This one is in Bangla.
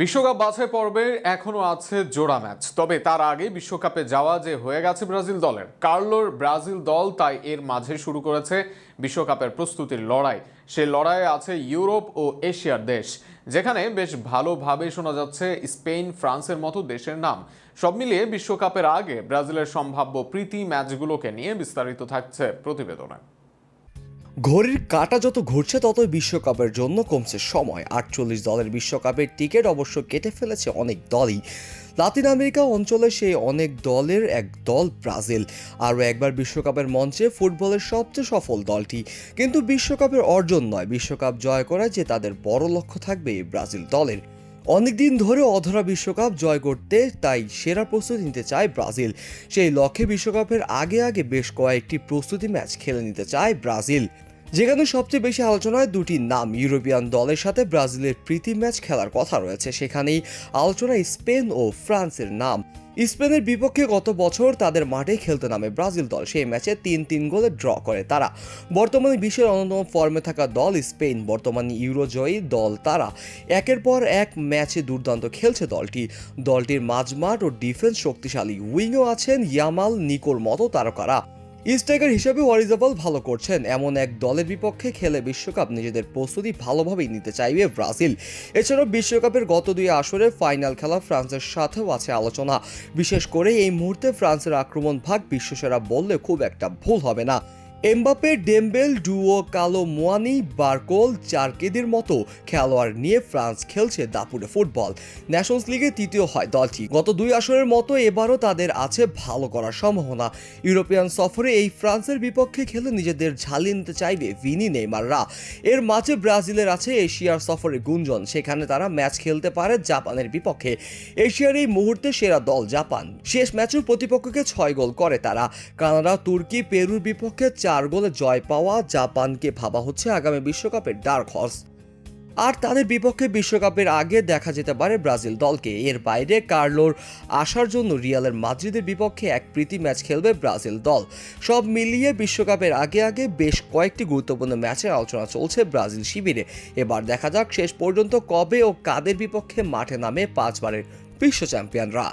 বিশ্বকাপ বাছাই পর্বে এখনও আছে জোড়া ম্যাচ। তবে তার আগে বিশ্বকাপে যাওয়া যে হয়ে গেছে ব্রাজিল দলের কার্লোর ব্রাজিল দল তাই এর মাঝে শুরু করেছে বিশ্বকাপের প্রস্তুতির লড়াই। সে লড়াইয়ে আছে ইউরোপ ও এশিয়ার দেশ, যেখানে বেশ ভালোভাবে শোনা যাচ্ছে স্পেন, ফ্রান্সের মতো দেশের নাম। সব মিলিয়ে বিশ্বকাপের আগে ব্রাজিলের সম্ভাব্য প্রীতি ম্যাচগুলোকে নিয়ে বিস্তারিত থাকছে প্রতিবেদনে। ঘড়ির কাঁটা যত ঘুরছে, ততই বিশ্বকাপের জন্য কমছে সময়। আটচল্লিশ দলের বিশ্বকাপের টিকিট অবশ্য কেটে ফেলেছে অনেক দলই। লাতিন আমেরিকা অঞ্চলে সেই অনেক দলের এক দল ব্রাজিল। আরও একবার বিশ্বকাপের মঞ্চে ফুটবলের সবচেয়ে সফল দলটি। কিন্তু বিশ্বকাপের অর্জন নয়। বিশ্বকাপ জয় করা যে তাদের বড় লক্ষ্য থাকবে এই ব্রাজিল দলের। অনেকদিন ধরে অধরা বিশ্বকাপ জয় করতে, তাই সেরা প্রস্তুতি নিতে চায় ব্রাজিল। সেই লক্ষ্যে বিশ্বকাপের আগে আগে বেশ কয়েকটি প্রস্তুতি ম্যাচ খেলে নিতে চায় ব্রাজিল। যেখানে সবচেয়ে বেশি আলোচনায় দুটি নাম ইউরোপিয়ান দলের সাথে ব্রাজিলের প্রীতি ম্যাচ খেলার কথা রয়েছে। সেখানেই আলোচনায় স্পেন ও ফ্রান্সের নাম। স্পেনের বিপক্ষে গত বছর তাদের মাঠে খেলতে নামে ব্রাজিল দল। সেই ম্যাচে তিন তিন গোলে ড্র করে তারা। বর্তমানে বিশ্বের অন্যতম ফর্মে থাকা দল স্পেন। বর্তমানে ইউরোজয়ী দল তারা। একের পর এক ম্যাচে দুর্দান্ত খেলছে দলটি। দলটির মাঝমাঠ ও ডিফেন্স শক্তিশালী উইংও আছেন ইয়ামাল নিকোর মতো তারকারা। স্ট্রাইকার হিসেবে ওয়ারিজাবল ভালো করছেন। এমন এক দলের বিপক্ষে খেলে বিশ্বকাপ নিজেদের প্রস্তুতি ভালোভাবেই নিতে চাইবে ব্রাজিল। এছাড়াও বিশ্বকাপের গত দুই আসরে ফাইনাল খেলা ফ্রান্সের সাথেও আছে আলোচনা। বিশেষ করে এই মুহূর্তে ফ্রান্সের আক্রমণ ভাগ বিশ্বসেরা বললে খুব একটা ভুল হবে না। এমবাপে ডেম্বেল ডুও কালো মোয়ানি, বারকোল, চারকেদের মতো খেলোয়াড় নিয়ে ফ্রান্স খেলছে দাপুরে ফুটবল। ন্যাশনস লিগে তৃতীয় হয় দলটি। গত দুই আসরের মতো এবারও তাদের আছে ভালো করার সম্ভাবনা। ইউরোপিয়ান সফরে এই ফ্রান্সের বিপক্ষে খেলে নিজেদের ঝালিয়ে নিতে চাইবে ভিনি নেইমাররা। এর মাঝে ব্রাজিলের আছে এশিয়ার সফরে গুঞ্জন। সেখানে তারা ম্যাচ খেলতে পারে জাপানের বিপক্ষে। এশিয়ার এই মুহূর্তে সেরা দল জাপান। শেষ ম্যাচের প্রতিপক্ষকে ছয় গোল করে তারা। কানাডা, তুর্কি, পেরুর বিপক্ষে চার গোলে জয় পাওয়া জাপানকে ভাবা হচ্ছে আগামী বিশ্বকাপের ডার্ক হর্স। আর তাদের বিপক্ষে বিশ্বকাপের আগে দেখা যেতে পারে ব্রাজিল দলকে। এর বাইরে কার্লোর আসার জন্য রিয়ালের মাদ্রিদের বিপক্ষে এক প্রীতি ম্যাচ খেলবে ব্রাজিল দল। সব মিলিয়ে বিশ্বকাপের আগে আগে বেশ কয়েকটি গুরুত্বপূর্ণ ম্যাচের আলোচনা চলছে ব্রাজিল শিবিরে। এবার দেখা যাক শেষ পর্যন্ত কবে ও কাদের বিপক্ষে মাঠে নামে পাঁচবারের বিশ্ব চ্যাম্পিয়নরা।